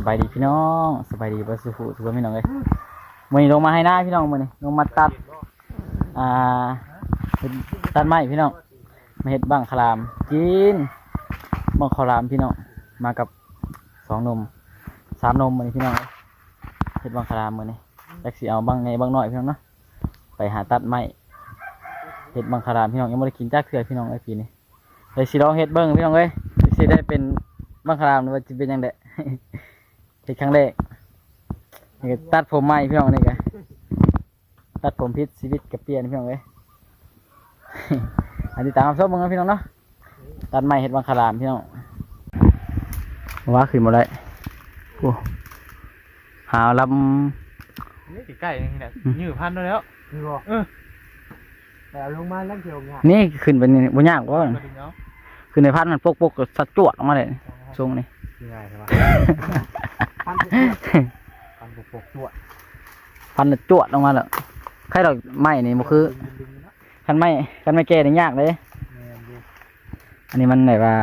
สบายดีพี่น้องสบายดีบัสฟุทุกคนพี่น้องเลยวันนี้ลงมาให้หน้าพี่น้องวันนี้ลงมาตัดอ่าตัดไม้พี่น้องมาเฮ็ดบ้างคลามกินบ้างคลามพี่น้องมากับสองนมสามนมวันนี้พี่น้องเอ้ยเฮ็ดบ้างคลามวันนี้แจ็คสีเอาบ้างไงบ้างน้อยพี่น้องเนาะไปหาตัดไม้เฮ็ดบ้างคลามพี่น้องยังไม่ได้กินจักเทื่อพี่น้องไอ้ปีนี้เลยสิลองเฮ็ดเบิ้งพี่น้องเอ้ยสิได้เป็นบ้างคลามหรือว่าจะเป็นยังไง เป็นครั้งแรกนี่ก็ตัดผมใหม่พี่น้องนี่ก็ตัดผมพิษชีวิตกับเปลี่ยนพี่น้องเอ้ยอันนี้ตามคำชอบมึงนะพี่น้องเนาะตัดใหม่เห็ดบางคารามพี่น้องว่าขึ้นมาได้โอ้หาลนี่ใกล้ๆนี่แหละยืดพันแล้วนี่บอกเออแต่เอาลงมาแล้วเกี่ยวงานำนี่ขึ้นเป็นบุญยากว่ามาถึงเนาะขึ้นในพันมันปกปกๆสัดจวดออกมาเลยทรงนี่ยังไงใช่ปะ พันปันปกตัวพันน่ะจวดออกมาแล้วใครดอกไม้นี่มันคือคันไม้คันไม้แก่นี่ยากเลย อันนี้มันแบบว่า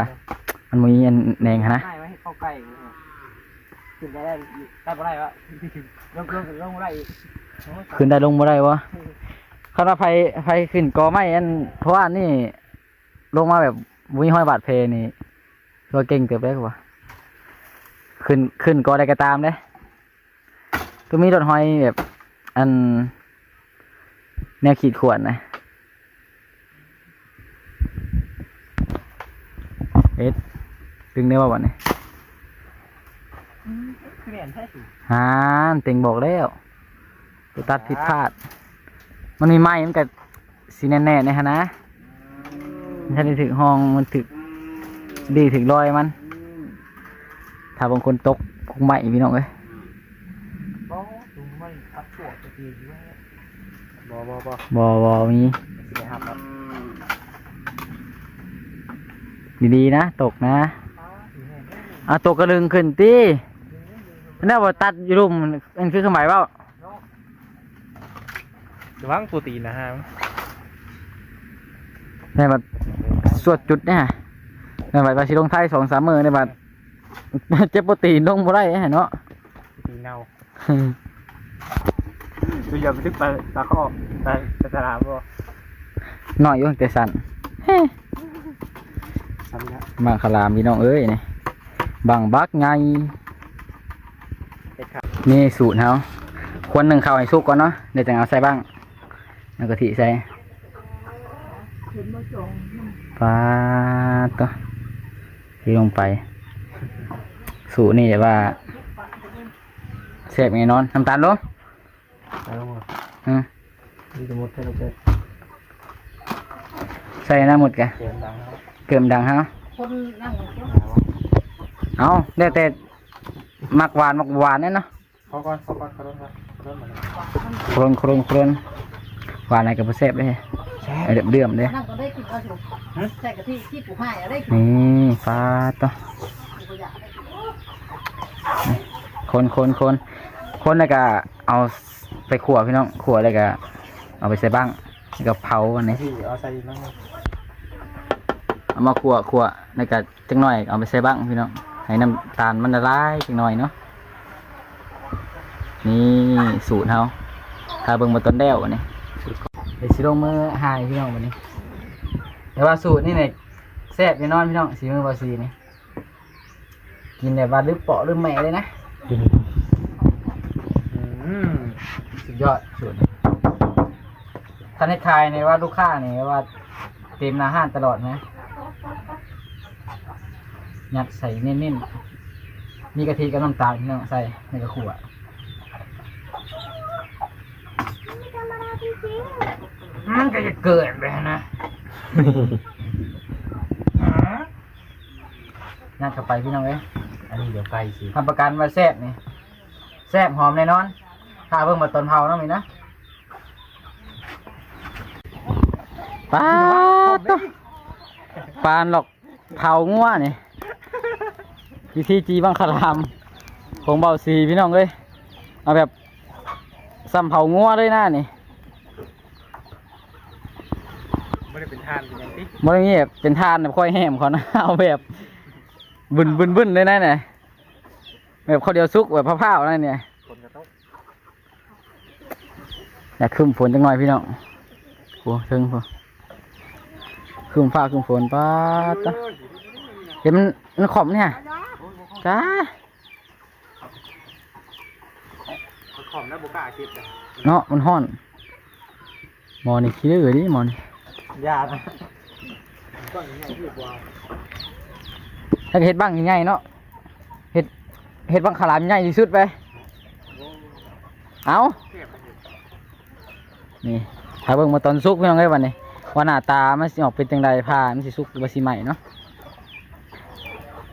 มันมีอันแหนงหั้นนะง่ายไว้ให้เข้าใกล้ถึงได้ได้ได้บ่ได้วะลงลงลงบ่ได้อีกขึ้นได้ลงบ่ได้วะคำว่าไฟไฟขึ้นกอไม้อันเพราะว่านี่ลงมาแบบวิห้อยบาดเพนี่ตัวเก่งเกือบได้กว่า ขึ้นขึ้นกอได้ก็ตามเด้ก็มีรถหอยแบบ อัน แนวขีดขวดนะเอ็ดดึงได้ว่าวันนี้เปลี่ยนแท้สิฮานเต็งบอกแล้วตัวตัดผิดพลาด มันมีไม้มันกับสีแน่ๆเนี่ยฮะนะมันถ้าได้ถึงห้องมันถึกดีถึงรอยมัน ถ้าบางคนตกคงไหม้พี่น้องเอ้ยบ่ดูไม่ทับตัวตะกี้อยู่บ่บ่บ่บอบอมีสิไปหับครับดีๆนะ ตกนะเอาตกกระลึงขึ้นตีนั่นว่าตัดอยู่รุมมันคือขมายเปล่าระวังโปรตีนนะฮะในบัดสวดจุดเนี่ยในบัดวาชิลงไทยสองสามมือในบัด เจ็บปวดตีนลงบ่ได้เนาะตีเน่าดูอย่าไปทึกปลาปลาข้อปลาปลาฉลามบ่น้อยอยู่แต่สั่นซ้ำนะบางขลามพี่น้องเอ้ยนี่บางบักไงเด็ดขาดนี่สูตรเขาควรหนึ่งข้าวให้สุกก่อนเนาะเดี๋ยวจะเอาใส่บ้างน้ำกะทิใส่ปลาตัวที่ลงไป สูตรนี่แบบว่าเสพไงนอนน้ำตาลลงไปลงมาอืมนี่จะหมดให้เราเจอใส่น้ำหมดแกเสียงดังครับเกิมดังเฮาเอาเดี๋ยวแต่มักหวานมักหวานเนี่ยเนาะขอก่อนขอก่อนขอโทษครับขอโทษมาเลยโครนโครนโครนหวานอะไรกับเสพเลยไอเดือมเดือมเลยนั่งก็ได้กินเอาสิใส่กะทิที่ปูให้อะได้กิน นี่ปลาตัว คนคนคนคนแล้วก็เอาไปขั่วพี่น้องขั่วแล้วก็เอาไปใส่บ้างแล้วก็เผาอันนี้พี่เอาใส่นั่งเลยเอามาขั่วขั่วแล้วก็จังหน่อยเอาไปใส่บ้างพี่น้องให้น้ำตาลมันละลายจังหน่อยเนาะนี่สูตรเขาถ้าเบิ่งมาต้นแด้วอันนี้เดี๋ยวสิลงมือหายพี่น้องวันนี้ แต่ว่าสูตรนี่เนี่ยแซ่บแน่นอนพี่น้องสีมือบาซีนี่กินแบบว่าลืมเปาะลืมแม่เลยนะ อืมสุดยอดสูตรนี้ท่านให้ทายในว่าลูกค้านี่ว่าเต็มหนาห้านตลอดไหมยัดใส่เน้นๆ มีกะทิกับน้ำตาลพี่น้องใส่ในกระขวดมันก็จะเกิดไปนะยัดเข้าไปพี่น้องเอ้ย อันนี้เดี๋ยวไกลสิทำประกันว่าแซ่บนี่แซ่บหอมแน่นอน ถ้าเพิ่งมาตอนเผาเนาะมีนะปลาตัวปลาหลอกเผางัวนี่วิธีจีบังคารามของเบาสีพี่น้องเลยเอาแบบซ้ำเผางัวเลยนะนี่ไม่ได้เป็นทานเป็นอย่างที่ มันอย่างงี้แบบเป็นทานแบบค่อยแหมเขานะ เอาแบบ บึนบึนบึนเลยนะเนี่ยแบบข้าวเดียวซุกแบบผ้าวๆนั่นเนี่ยคนกระตกอยากขึ้นฝนจังหน่อยพี่น้องโอ้ถึงพอขึ้นฟ้าขึ้นฝนป้าดตะเห็นมันมันขอบเนี่ยจ้าขอมได้บุกล้าคิดเลยเนาะมันห้อนหมอนี่ขี้ดื้อดิหมอนี่ยานะ ถ้าเห็ดบ้างง่ายเนาะเห็ดเห็ดบ้างขลามง่ายที่สุดไปเอาเนี่ถ้าเบิ่งมาตอนสุกพี่น้องเอ้วันนี้ว่าหน้าตามันสิออกเป็นจังใดผ้ามันสิสุกหรือว่าสิใหม่เนาะ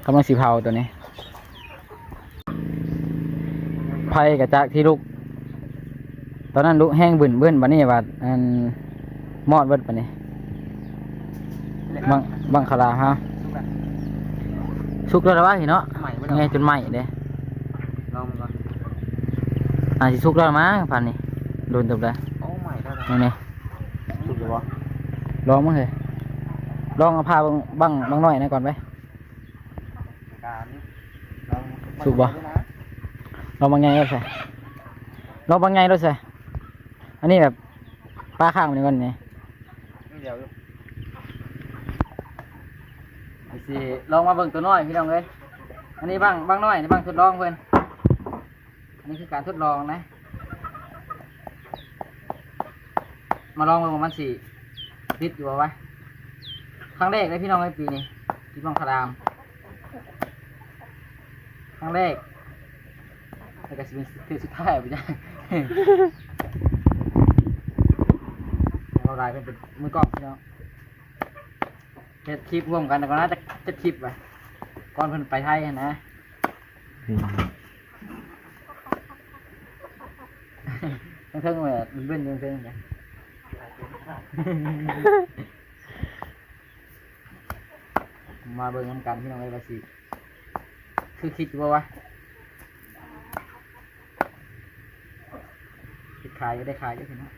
กำลังสีเผาตัวนี้ไผ่กระจากที่ลูก ตอนนั้นลูกแห้งบึนเบิ้นบันนี้ว่าอันมอดเบิ้บันนี้บังบังขลาฮะ สุกแล้วหรือวะเห็นเนาะใหม่ไม่ยังไงจนใหม่เด้ลองมันก่อนอาจสิสุกแล้วมั้งพันนี้โดนตบได้โอ้ใหม่ได้นี่นี่สุดเลยวะลองมั้งเลยลองเอาผ้าบังบังบังหน่อยนะก่อนไปการลองสุกบ่ลองบางไงก็ใส่ลองบางไงก็ใส่อันนี้แบบป้าข้างมันนี่ก่อนนี่เดี๋ยว ไอ้ สิลองมาเบิ่งตัวน้อยพี่น้องเลยอันนี้บางบางน้อยนี่บางทดลองเพื่อนอันนี้คือการทดลองนะ มาลองเบิ่งว่ามันสิติดอยู่บ่วะครั้งแรกเลยพี่น้องในปีนี้ที่บ้องคารามครั้งแรกแล้วก็สิเป็นเทือสุดท้ายไปจ้ะ เราได้เป็นมือกล้องพี่น้องเฮ็ดคลิปร่วมกันแต่ก็น่าจะ จะคลิปไปก่อนเพิ่นไปไทยหั้นนะเพิ่งๆแบบเบิ้นๆเพิ่งๆเนี่ยมาเบิ่งนำกันพี่น้องไอ้ภาษีคือคิดว่าวะคิดขายก็ได้ขายก็พี่น้อ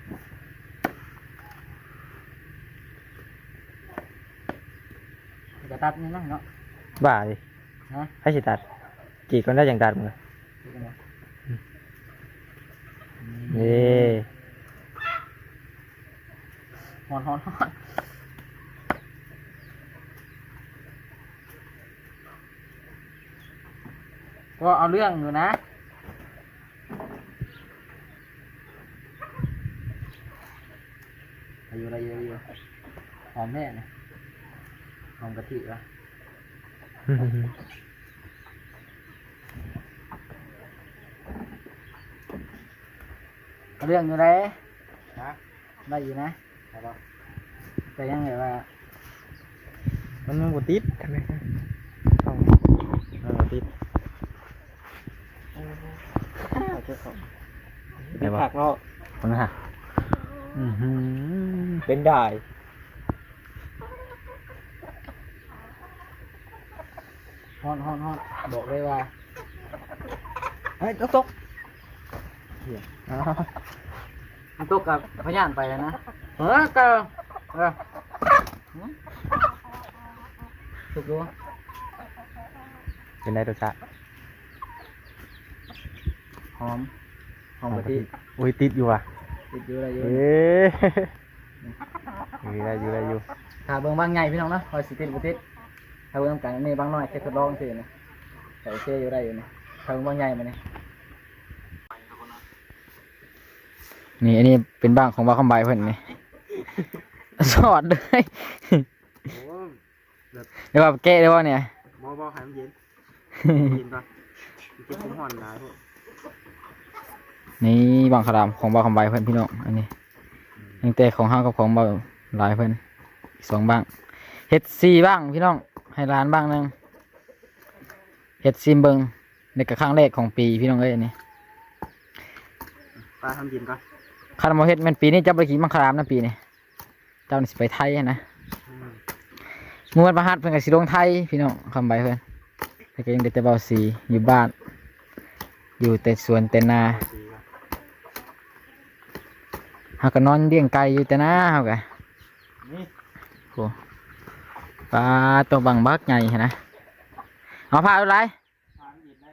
จะตัดนี่นะเนาะบ้าดิฮะให้สิตัดกี่คนได้อย่างตัดมึงดูกันนะนี่ฮอนฮอนฮอนก็เอาเรื่องอยู่นะ อายุอะไรเยอะอยู่หอมแน่นะหอม กะทิวะเอาเรื่องอยู่ไหนนะได้อยู่นะใช่ปะแต่ยังไงว่า มันมันบติดทำไมต้องมันบติดเป็นผักเนาะคนนะฮะเป็นได้ ฮอนฮอนฮอนบอกเลยว่าเฮ้ยตกตกมันตกกับพยานไปแล้วนะเออเก็เออหืมถูกดูเป็นได้ตัวชะหอมหอมกะทิอุ้ยติดอยู่อะติดอยู่อะไรอยู่เอ๊ะเฮ้ยได้อยู่ได้อยู่ถ้าเบิ่งบางใหญ่พี่น้องนะคอยสิติดบ่ติด ถ้าเบิ่งนำกันอันนี่บางน้อยแค่ทดลองสินะแต่โอเคอยู่ได้อยู่นี่ถ้าเบิ่งบางใหญ่มานี่นี่อันนี้เป็นบ้างของบ้าคำใบเพิ่นนี่ สอดเลยโอ้เดี๋ยวว่าแกะได้ว่าเนี่ยบอบอหายมันเย็นเย็นก่อนเก็บผมห่อนหลายพวกนี่บางขรามของบางคำใบเพื่อนพี่น้องอันนี้ยังแต่ของห้ากับของเบาหลายเพื่อนอีกสองบ้างเฮ็ดซีบ้างพี่น้อง ให้ร้านบ้างหนึงเฮ็ดซีมเบิงในกระครั้งแรกของปีพี่น้องเอ้ยอันนี้ปลาทำเย็นก่อนคาร์มาเฮ็ดแมันปีนี้เจ้าไปขี่บางขรามนะปีนี้เจ้านี่สิไปไทยอะนะอืมมวนประหัดเพิ่นก็สิลงไทยพี่น้องคำใบเพิ่นแต่ก็ยังได้แต่เบาสีอยู่บ้าน อยู่แต่สวนแต่นาเอาสีก่อนเฮาก็นอนเลี้ยงไก่อยู่แต่นาเฮาก็นี่โอ้ ปลาตัวบังบักใหญ่เห็นนะเอาผ้าอะไรปลามันเย็นได้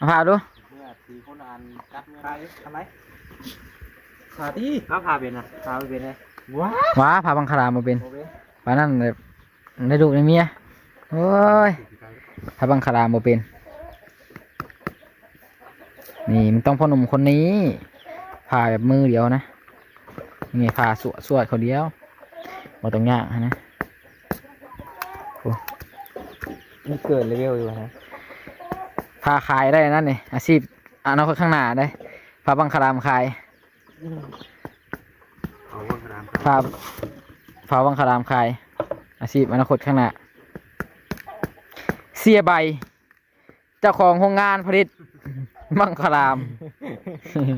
มาพาดูเมื่อสี่คนอ่านกัดเมื่อไรทำไมขาที่เขาพาเป็นนะพาไปเป็นเลยว้าว้าพาบังคลามมาเป็นโอเคปานนั้นเลยได้ดูในเมียโอ้ยพาบังคลามมาเป็น นี่มันต้องพ่อหนุ่มคนนี้พาแบบมือเดียวนะนี่พาสวดสวดเขาเดียวมาตรงยากนะ มันเกิดเลเวลอยู่ฮะพาขายได้นั่นนี่อาชีพอนาคตข้างหน้าได้พาบังคลามขายเอาคนกระดานพาพาบังคลามขาย อาชีพอนาคตข้างหน้าเสียใบ เจ้าของโรงงานผลิตบังคลามคือ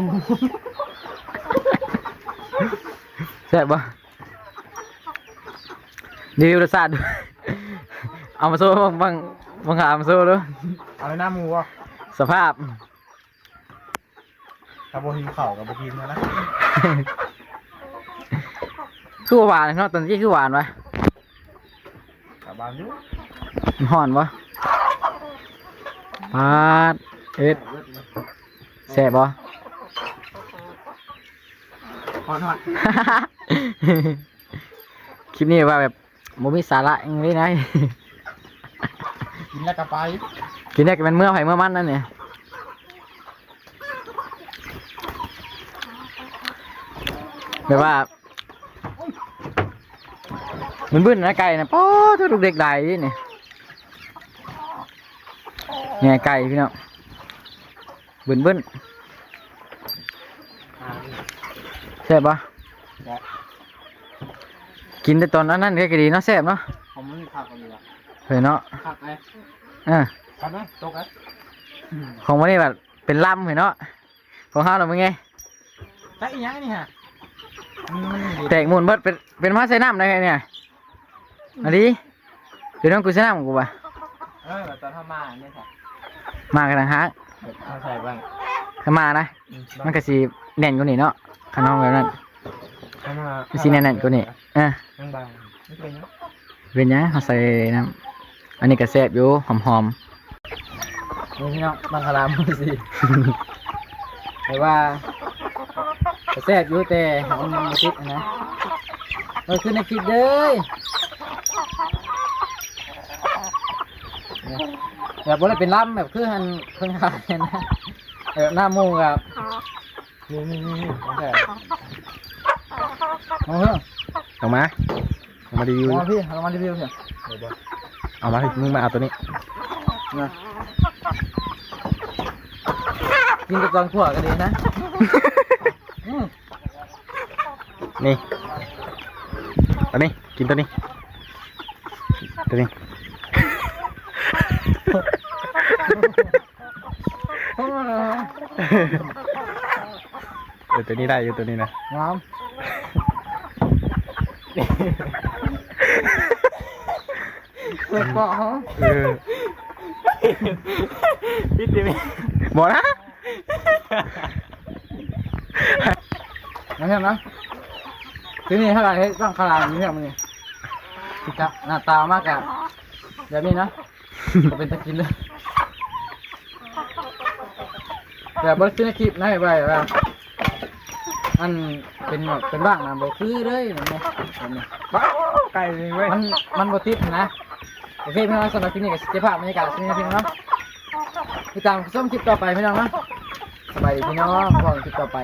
ต รงนั้นคือเขาเด็กนะแซ่บปะรีวิวรสชาติดูเอามาโซ่บังบังบังคลามมาโซ่ดูเอาไปหน้าหมูวะสภาพถ้าโบหิมเข่ากับโบหิมแล้วนะคือว่าหวานเนาะตอนที่คือหวานวะกลับบ้านอยู่มันห่อนวะปาดเอ็ดแซ่บปะ ฮอนฮอนคลิปนี้ว่าแบบโมมีสาระอย่างนี้นะกินแล้วกลับไปกินได้ก็เป็นเมื่อไผ่เมื่อมันนั่นเนี่ยแบบว่ามันบึ้นนะไก่นะป๊อทุกเด็กใดนี่เนี่ยเนี่ยไก่พี่น้องบึ้นบึ้นแซ่บปะกินแต่ตอนนั้นนั่นก็ดีเนาะแซ่บเนาะผมมันผักกันอยู่ละเฮ้ยเนาะผักไหมอะผักไหมตกอะของวันนี้แบบเป็นลำเห็นเนาะของข้าวเราเป็นไงแต่อีกอย่างนี่ฮะอืมดีแตกหมุนเบิดเป็นเป็นมาใส่น้ำได้ไงเนี่ยอันนี้เดี๋ยวน้องกูใส่น้ำของกูป่ะเออตอนทำมาเนี่ยค่ะมากันทางฮักเอาใส่บ้างถ้ามานะ มันก็สีแน่นกว่านี่เนาะ ขนมแบบนั้นเอามามันสีแน่นๆกว่านี่เอะข้างบางไม่เป็นหยังเป็นหยังเขาใส่น้ำอันนี้ก็แซ่บอยู่หอมๆนี่พี่น้องบังคลามมือสิแต่ว่าก็แซ่บอยู่แต่มันมาคิดนะเออขึ้นในคลิปเด้ยแบบว่าเป็นล่ำแบบคือหันเพิ่งขายนะแบบหน้ามูกับ นี่นี่นี่นี่ของแท้เอาเถอะเอามาเอามารีวิวเอาพี่เอามารีวิวเถอะเอามาให้มึงมาเอาตัวนี้นะกินกับตอนขั่วกันดีนะ นี่ตัวนี้กินตัวนี้ ตัวนี้ เออตัวนี้ได้อยู่ตัวนี้นะงามเปิดเกาะเหรอเออพี่ดิมี่บอกนะนะเห็นไหมที่นี่เท่าไหร่ให้ตั้งขนาดนี้เนี่ยมันนี่สิครับหน้าตามากอะแบบนี้นะก็เป็นตะกินเลยแบบบริสุทธิ์ในคลิปนะไปแบบ อันเป็นแบบเป็นบ้างนะบอกคือเลยแบบนี้แบบนี้บ้าไก่เลยเว้ยมันมันบติดนะโอเคพี่น้องสำหรับคลิปนี้ก็เก็บภาพบรรยากาศที่นี่พี่น้องเนาะติดตามชมคลิปต่อไปพี่น้องเนาะสบายดีพี่น้องพบกันคลิปต่อไป